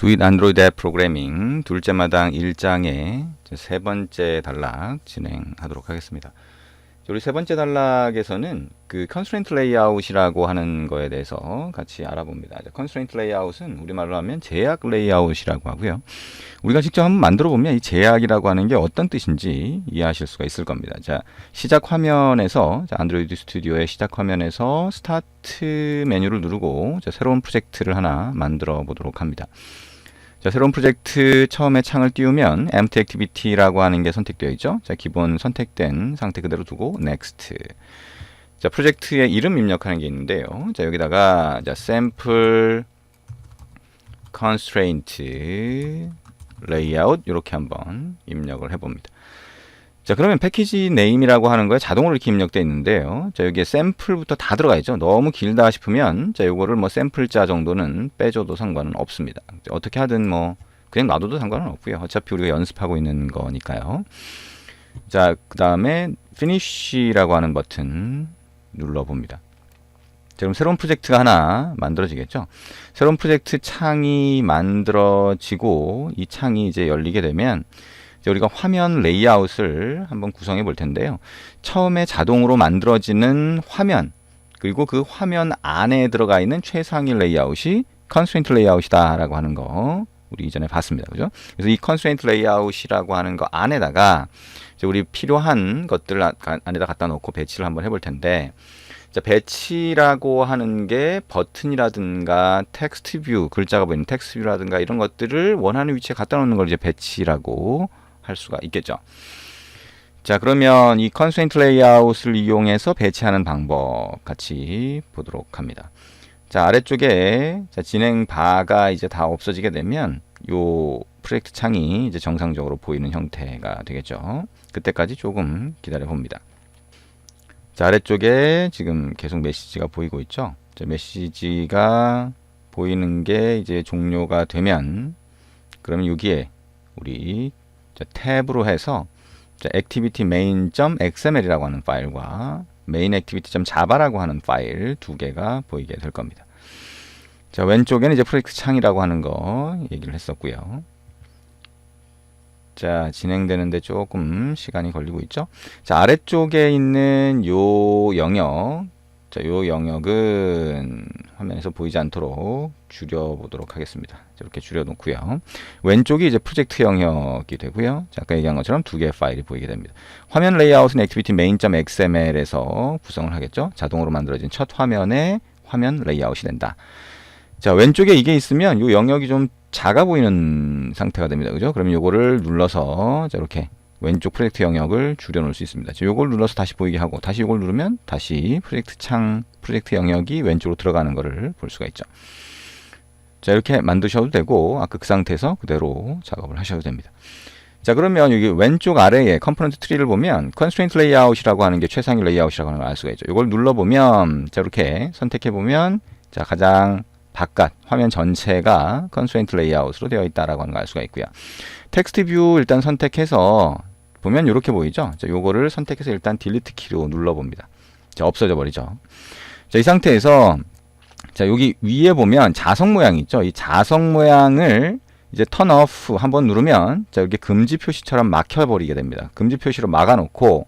두잇 안드로이드 앱 프로그래밍 둘째 마당 1장의 세 번째 단락 진행하도록 하겠습니다. 우리 세 번째 단락에서는 그 컨스트레인트 레이아웃이라고 하는 거에 대해서 같이 알아봅니다. 컨스트레인트 레이아웃은 우리말로 하면 제약 레이아웃이라고 하고요. 우리가 직접 한번 만들어 보면 이 제약이라고 하는 게 어떤 뜻인지 이해하실 수가 있을 겁니다. 자, 시작 화면에서 자, 안드로이드 스튜디오의 시작 화면에서 스타트 메뉴를 누르고 자, 새로운 프로젝트를 하나 만들어 보도록 합니다. 자, 새로운 프로젝트 처음에 창을 띄우면 empty activity라고 하는 게 선택되어 있죠. 자, 기본 선택된 상태 그대로 두고 next. 자, 프로젝트의 이름 입력하는 게 있는데요. 자, 여기다가 자, sample constraint layout 이렇게 한번 입력을 해 봅니다. 자 그러면 패키지 네임이라고 하는 거에 자동으로 이렇게 입력되어 있는데요. 자 여기에 샘플부터 다 들어가 있죠. 너무 길다 싶으면 자 요거를 뭐 샘플자 정도는 빼줘도 상관은 없습니다. 어떻게 하든 뭐 그냥 놔둬도 상관은 없고요. 어차피 우리가 연습하고 있는 거니까요. 자 그 다음에 finish라고 하는 버튼 눌러봅니다. 자, 그럼 새로운 프로젝트가 하나 만들어지겠죠. 새로운 프로젝트 창이 만들어지고 이 창이 이제 열리게 되면 우리가 화면 레이아웃을 한번 구성해 볼 텐데요. 처음에 자동으로 만들어지는 화면 그리고 그 화면 안에 들어가 있는 최상위 레이아웃이 컨스트레인트 레이아웃이다라고 하는 거 우리 이전에 봤습니다. 그죠? 그래서 이 컨스트레인트 레이아웃이라고 하는 거 안에다가 이제 우리 필요한 것들을 아, 안에다 갖다 놓고 배치를 한번 해볼 텐데 자, 배치라고 하는 게 버튼이라든가 텍스트 뷰, 글자가 보이는 텍스트 뷰라든가 이런 것들을 원하는 위치에 갖다 놓는 걸 이제 배치라고 할 수가 있겠죠. 자, 그러면 이 컨스트레인트 레이아웃을 이용해서 배치하는 방법 같이 보도록 합니다. 자, 아래쪽에 자, 진행 바가 이제 다 없어지게 되면 요 프로젝트 창이 이제 정상적으로 보이는 형태가 되겠죠. 그때까지 조금 기다려 봅니다. 자, 아래쪽에 지금 계속 메시지가 보이고 있죠. 자, 메시지가 보이는 게 이제 종료가 되면 그러면 여기에 우리 자, 탭으로 해서 자, activity main.xml이라고 하는 파일과 main activity.java라고 하는 파일 두 개가 보이게 될 겁니다. 자, 왼쪽에는 이제 프로젝트 창이라고 하는 거 얘기를 했었고요. 자, 진행되는데 조금 시간이 걸리고 있죠. 자, 아래쪽에 있는 요 영역, 자, 요 영역은 화면에서 보이지 않도록 줄여보도록 하겠습니다. 이렇게 줄여놓고요. 왼쪽이 이제 프로젝트 영역이 되고요. 자, 아까 얘기한 것처럼 두 개의 파일이 보이게 됩니다. 화면 레이아웃은 액티비티 main.xml에서 구성을 하겠죠. 자동으로 만들어진 첫 화면에 화면 레이아웃이 된다. 자, 왼쪽에 이게 있으면 요 영역이 좀 작아 보이는 상태가 됩니다. 그죠? 그러면 요거를 눌러서 자, 이렇게 왼쪽 프로젝트 영역을 줄여 놓을 수 있습니다. 자, 요걸 눌러서 다시 보이게 하고 다시 요걸 누르면 다시 프로젝트 창 프로젝트 영역이 왼쪽으로 들어가는 것을 볼 수가 있죠. 자, 이렇게 만드셔도 되고 아까 그 상태에서 그대로 작업을 하셔도 됩니다. 자, 그러면 여기 왼쪽 아래에 컴포넌트 트리를 보면 컨스트레인트 레이아웃이라고 하는 게 최상위 레이아웃이라고 하는 걸 알 수가 있죠. 이걸 눌러 보면 자, 이렇게 선택해 보면 자, 가장 바깥 화면 전체가 컨스트레인트 레이아웃으로 되어 있다라고 하는 걸 알 수가 있고요. 텍스트 뷰 일단 선택해서 보면 이렇게 보이죠. 자, 요거를 선택해서 일단 딜리트 키로 눌러 봅니다. 자, 없어져 버리죠. 자, 이 상태에서 자, 여기 위에 보면 자석 모양이 있죠. 이 자석 모양을 이제 턴 오프 한번 누르면 자, 이렇게 금지 표시처럼 막혀 버리게 됩니다. 금지 표시로 막아 놓고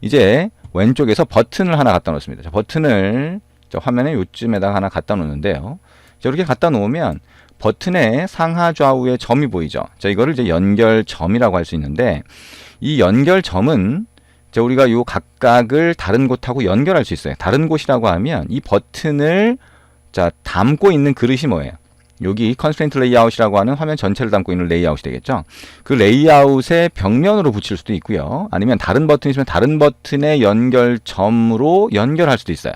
이제 왼쪽에서 버튼을 하나 갖다 놓습니다. 자, 버튼을 자, 화면에 요쯤에다가 하나 갖다 놓는데요. 자, 이렇게 갖다 놓으면 버튼의 상하 좌우에 점이 보이죠. 자, 이거를 이제 연결점이라고 할 수 있는데 이 연결점은 자, 우리가 요 각각을 다른 곳하고 연결할 수 있어요. 다른 곳이라고 하면 이 버튼을 자, 담고 있는 그릇이 뭐예요? 여기 컨스트레인트 레이아웃이라고 하는 화면 전체를 담고 있는 레이아웃이 되겠죠. 그 레이아웃의 벽면으로 붙일 수도 있고요. 아니면 다른 버튼이 있으면 다른 버튼의 연결점으로 연결할 수도 있어요.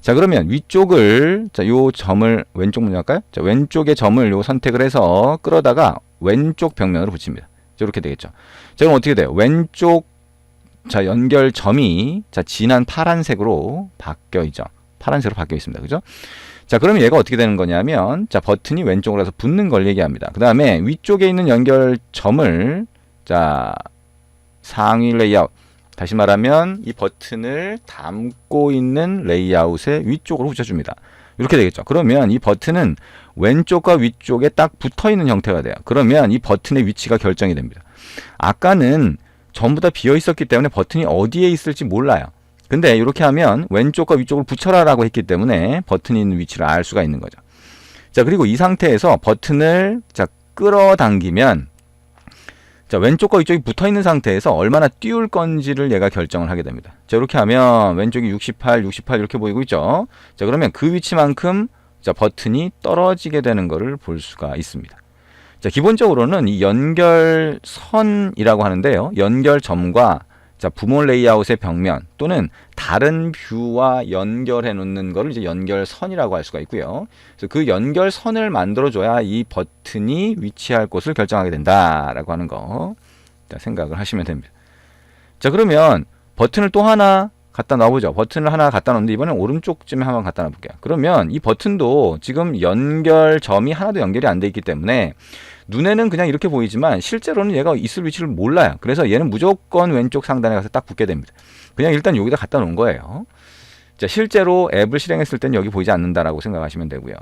자, 그러면 위쪽을 자, 요 점을 왼쪽 먼저 할까요? 자, 왼쪽의 점을 요 선택을 해서 끌어다가 왼쪽 벽면으로 붙입니다. 이렇게 되겠죠. 자, 그럼 어떻게 돼요? 왼쪽 자, 연결점이 자, 진한 파란색으로 바뀌어 있죠. 파란색으로 바뀌어 있습니다. 그죠? 자, 그러면 얘가 어떻게 되는 거냐면, 자, 버튼이 왼쪽으로 해서 붙는 걸 얘기합니다. 그 다음에 위쪽에 있는 연결점을, 자, 상위 레이아웃. 다시 말하면 이 버튼을 담고 있는 레이아웃의 위쪽으로 붙여줍니다. 이렇게 되겠죠. 그러면 이 버튼은 왼쪽과 위쪽에 딱 붙어 있는 형태가 돼요. 그러면 이 버튼의 위치가 결정이 됩니다. 아까는 전부 다 비어 있었기 때문에 버튼이 어디에 있을지 몰라요. 근데 이렇게 하면 왼쪽과 위쪽을 붙여라라고 했기 때문에 버튼이 있는 위치를 알 수가 있는 거죠. 자, 그리고 이 상태에서 버튼을 자, 끌어당기면 자, 왼쪽과 위쪽이 붙어 있는 상태에서 얼마나 띄울 건지를 얘가 결정을 하게 됩니다. 자, 이렇게 하면 왼쪽이 68, 68 이렇게 보이고 있죠. 자, 그러면 그 위치만큼 자, 버튼이 떨어지게 되는 것을 볼 수가 있습니다. 자, 기본적으로는 이 연결선이라고 하는데요. 연결점과 자, 부모 레이아웃의 벽면 또는 다른 뷰와 연결해 놓는 것을 이제 연결선이라고 할 수가 있고요. 그래서 그 연결선을 만들어 줘야 이 버튼이 위치할 곳을 결정하게 된다라고 하는 거 자, 생각을 하시면 됩니다. 자, 그러면 버튼을 또 하나 갖다 놔보죠. 버튼을 하나 갖다 놓는데 이번엔 오른쪽쯤에 한번 갖다 놔볼게요. 그러면 이 버튼도 지금 연결점이 하나도 연결이 안 돼 있기 때문에 눈에는 그냥 이렇게 보이지만 실제로는 얘가 있을 위치를 몰라요. 그래서 얘는 무조건 왼쪽 상단에 가서 딱 붙게 됩니다. 그냥 일단 여기다 갖다 놓은 거예요. 자, 실제로 앱을 실행했을 때는 여기 보이지 않는다라고 생각하시면 되고요.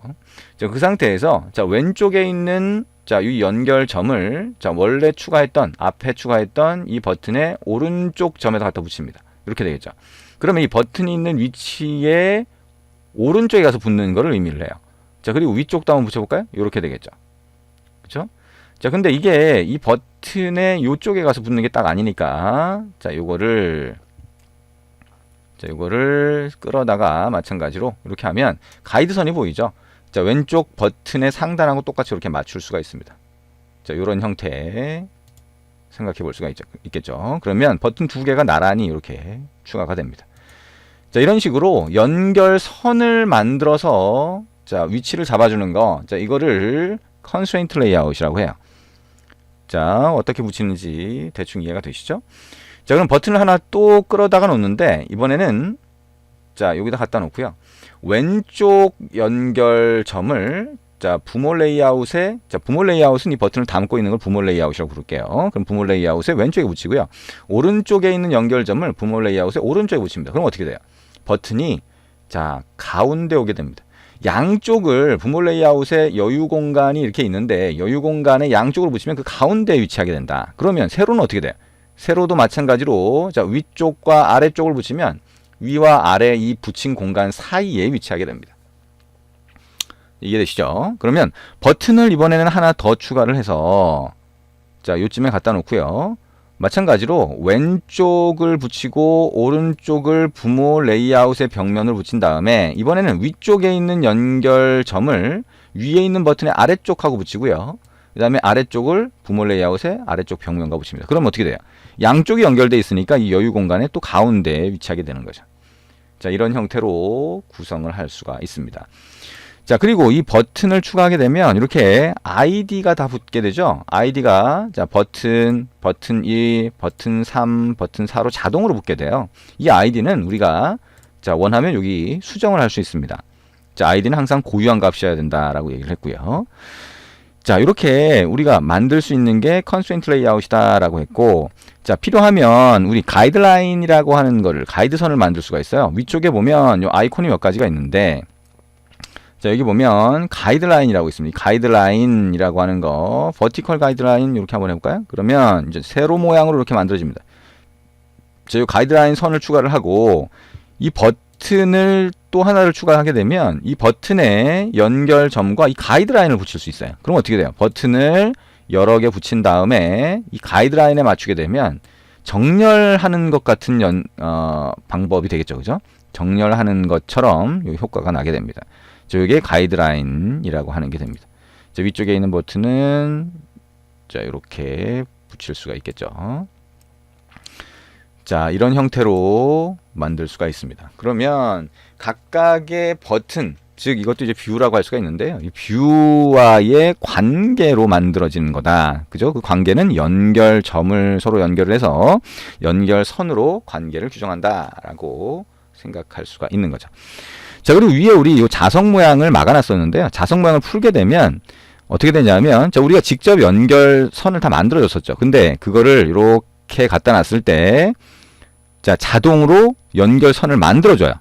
자, 그 상태에서 자, 왼쪽에 있는 자, 이 연결점을 자, 원래 추가했던 앞에 추가했던 이 버튼의 오른쪽 점에다 갖다 붙입니다. 이렇게 되겠죠. 그러면 이 버튼이 있는 위치에 오른쪽에 가서 붙는 것을 의미를 해요. 자, 그리고 위쪽도 한번 붙여볼까요? 이렇게 되겠죠. 그렇죠? 자, 근데 이게 이 버튼의 요쪽에 가서 붙는 게 딱 아니니까 자, 요거를 자, 요거를 끌어다가 마찬가지로 이렇게 하면 가이드선이 보이죠? 자, 왼쪽 버튼의 상단하고 똑같이 이렇게 맞출 수가 있습니다. 자, 요런 형태 생각해 볼 수가 있, 있겠죠. 그러면 버튼 두 개가 나란히 이렇게 추가가 됩니다. 자, 이런 식으로 연결선을 만들어서 자, 위치를 잡아주는 거. 자, 이거를 컨스트레인트 레이아웃이라고 해요. 자, 어떻게 붙이는지 대충 이해가 되시죠? 자, 그럼 버튼을 하나 또 끌어다가 놓는데 이번에는 자, 여기다 갖다 놓고요. 왼쪽 연결점을 자, 부모 레이아웃에 자, 부모 레이아웃은 이 버튼을 담고 있는 걸 부모 레이아웃이라고 부를게요. 그럼 부모 레이아웃의 왼쪽에 붙이고요. 오른쪽에 있는 연결점을 부모 레이아웃의 오른쪽에 붙입니다. 그럼 어떻게 돼요? 버튼이 자, 가운데 오게 됩니다. 양쪽을 부모 레이아웃에 여유 공간이 이렇게 있는데 여유 공간에 양쪽으로 붙이면 그 가운데에 위치하게 된다. 그러면 세로는 어떻게 돼요? 세로도 마찬가지로 자, 위쪽과 아래쪽을 붙이면 위와 아래 이 붙인 공간 사이에 위치하게 됩니다. 이해되시죠? 그러면 버튼을 이번에는 하나 더 추가를 해서 자, 요쯤에 갖다 놓고요. 마찬가지로 왼쪽을 붙이고 오른쪽을 부모 레이아웃의 벽면을 붙인 다음에 이번에는 위쪽에 있는 연결점을 위에 있는 버튼의 아래쪽하고 붙이고요. 그 다음에 아래쪽을 부모 레이아웃의 아래쪽 벽면과 붙입니다. 그럼 어떻게 돼요? 양쪽이 연결되어 있으니까 이 여유 공간의 또 가운데에 위치하게 되는 거죠. 자, 이런 형태로 구성을 할 수가 있습니다. 자, 그리고 이 버튼을 추가하게 되면 이렇게 아이디가 다 붙게 되죠. 아이디가 자, 버튼, 버튼 1, 버튼 3, 버튼 4로 자동으로 붙게 돼요. 이 아이디는 우리가 자, 원하면 여기 수정을 할 수 있습니다. 자, 아이디는 항상 고유한 값이어야 된다라고 얘기를 했고요. 자, 이렇게 우리가 만들 수 있는 게 컨스트레인트 레이아웃이다 라고 했고, 자, 필요하면 우리 가이드라인이라고 하는 거를 가이드선을 만들 수가 있어요. 위쪽에 보면 요 아이콘이 몇 가지가 있는데, 자, 여기 보면 가이드라인이라고 있습니다. 가이드라인이라고 하는 거, 버티컬 가이드라인 이렇게 한번 해볼까요? 그러면 이제 세로 모양으로 이렇게 만들어집니다. 자, 이 가이드라인 선을 추가를 하고 이 버튼을 또 하나를 추가하게 되면 이 버튼의 연결점과 이 가이드라인을 붙일 수 있어요. 그럼 어떻게 돼요? 버튼을 여러 개 붙인 다음에 이 가이드라인에 맞추게 되면 정렬하는 것 같은 연, 어, 방법이 되겠죠. 그죠? 정렬하는 것처럼 요 효과가 나게 됩니다. 자, 이게 가이드라인이라고 하는 게 됩니다. 자, 위쪽에 있는 버튼은 자, 이렇게 붙일 수가 있겠죠. 자, 이런 형태로 만들 수가 있습니다. 그러면 각각의 버튼, 즉 이것도 이제 뷰라고 할 수가 있는데요. 이 뷰와의 관계로 만들어지는 거다. 그죠? 그 관계는 연결점을 서로 연결을 해서 연결선으로 관계를 규정한다라고 생각할 수가 있는 거죠. 자, 그리고 위에 우리 이 자석 모양을 막아놨었는데요. 자석 모양을 풀게 되면 어떻게 되냐면, 자, 우리가 직접 연결선을 다 만들어줬었죠. 근데 그거를 이렇게 갖다 놨을 때, 자, 자동으로 연결선을 만들어줘요.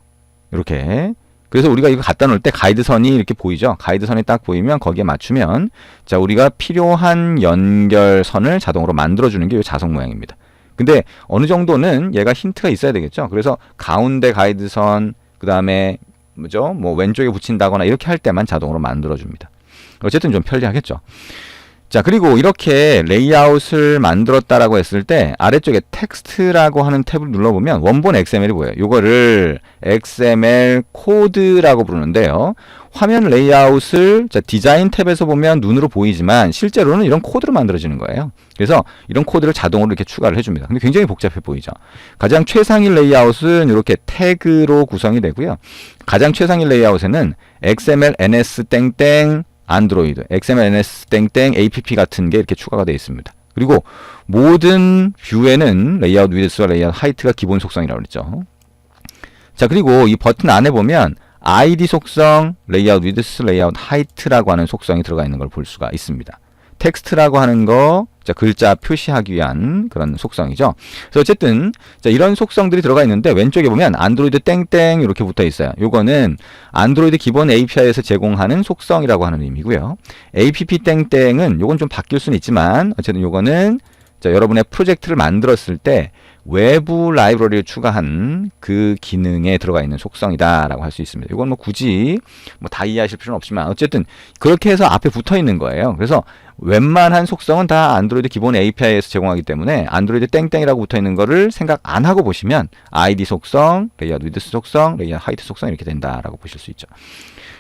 이렇게. 그래서 우리가 이거 갖다 놓을 때 가이드선이 이렇게 보이죠. 가이드선이 딱 보이면 거기에 맞추면 자 우리가 필요한 연결선을 자동으로 만들어주는 게 이 자석 모양입니다. 근데 어느 정도는 얘가 힌트가 있어야 되겠죠. 그래서 가운데 가이드선 그 다음에 뭐죠? 뭐 왼쪽에 붙인다거나 이렇게 할 때만 자동으로 만들어 줍니다. 어쨌든 좀 편리하겠죠. 자, 그리고 이렇게 레이아웃을 만들었다라고 했을 때 아래쪽에 텍스트라고 하는 탭을 눌러보면 원본 XML이 보여요. 요거를 XML 코드라고 부르는데요. 화면 레이아웃을 자, 디자인 탭에서 보면 눈으로 보이지만 실제로는 이런 코드로 만들어지는 거예요. 그래서 이런 코드를 자동으로 이렇게 추가를 해줍니다. 근데 굉장히 복잡해 보이죠. 가장 최상위 레이아웃은 이렇게 태그로 구성이 되고요. 가장 최상위 레이아웃에는 XML NS 땡땡 안드로이드, XML NS 땡땡 app 같은 게 이렇게 추가가 되어 있습니다. 그리고 모든 뷰에는 레이아웃 위드스와 레이아웃 하이트가 기본 속성이라고 그랬죠. 자, 그리고 이 버튼 안에 보면 ID 속성, 레이아웃 위드스, 레이아웃 하이트라고 하는 속성이 들어가 있는 걸 볼 수가 있습니다. 텍스트라고 하는 거, 자, 글자 표시하기 위한 그런 속성이죠. 그래서 어쨌든, 자, 이런 속성들이 들어가 있는데, 왼쪽에 보면 안드로이드 땡땡 이렇게 붙어 있어요. 요거는 안드로이드 기본 API에서 제공하는 속성이라고 하는 의미고요. app 땡땡은 요건 좀 바뀔 수는 있지만, 어쨌든 요거는 자, 여러분의 프로젝트를 만들었을 때 외부 라이브러리를 추가한 그 기능에 들어가 있는 속성이다라고 할 수 있습니다. 이건 뭐 굳이 뭐 다 이해하실 필요는 없지만 어쨌든 그렇게 해서 앞에 붙어 있는 거예요. 그래서 웬만한 속성은 다 안드로이드 기본 API에서 제공하기 때문에 안드로이드 땡땡이라고 붙어 있는 거를 생각 안 하고 보시면 ID 속성, 레이아웃 위드스 속성, 레이아웃 하이트 속성 이렇게 된다라고 보실 수 있죠.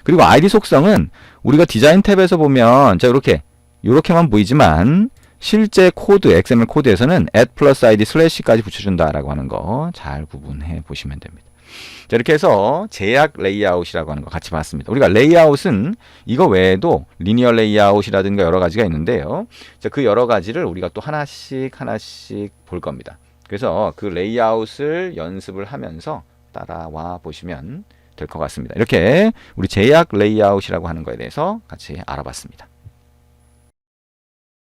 그리고 ID 속성은 우리가 디자인 탭에서 보면 자 이렇게 이렇게만 보이지만 실제 코드, XML 코드에서는 add plus id 슬래시까지 붙여준다라고 하는 거 잘 구분해 보시면 됩니다. 자, 이렇게 해서 제약 레이아웃이라고 하는 거 같이 봤습니다. 우리가 레이아웃은 이거 외에도 리니어 레이아웃이라든가 여러 가지가 있는데요. 자, 그 여러 가지를 우리가 또 하나씩 하나씩 볼 겁니다. 그래서 그 레이아웃을 연습을 하면서 따라와 보시면 될 것 같습니다. 이렇게 우리 제약 레이아웃이라고 하는 거에 대해서 같이 알아봤습니다.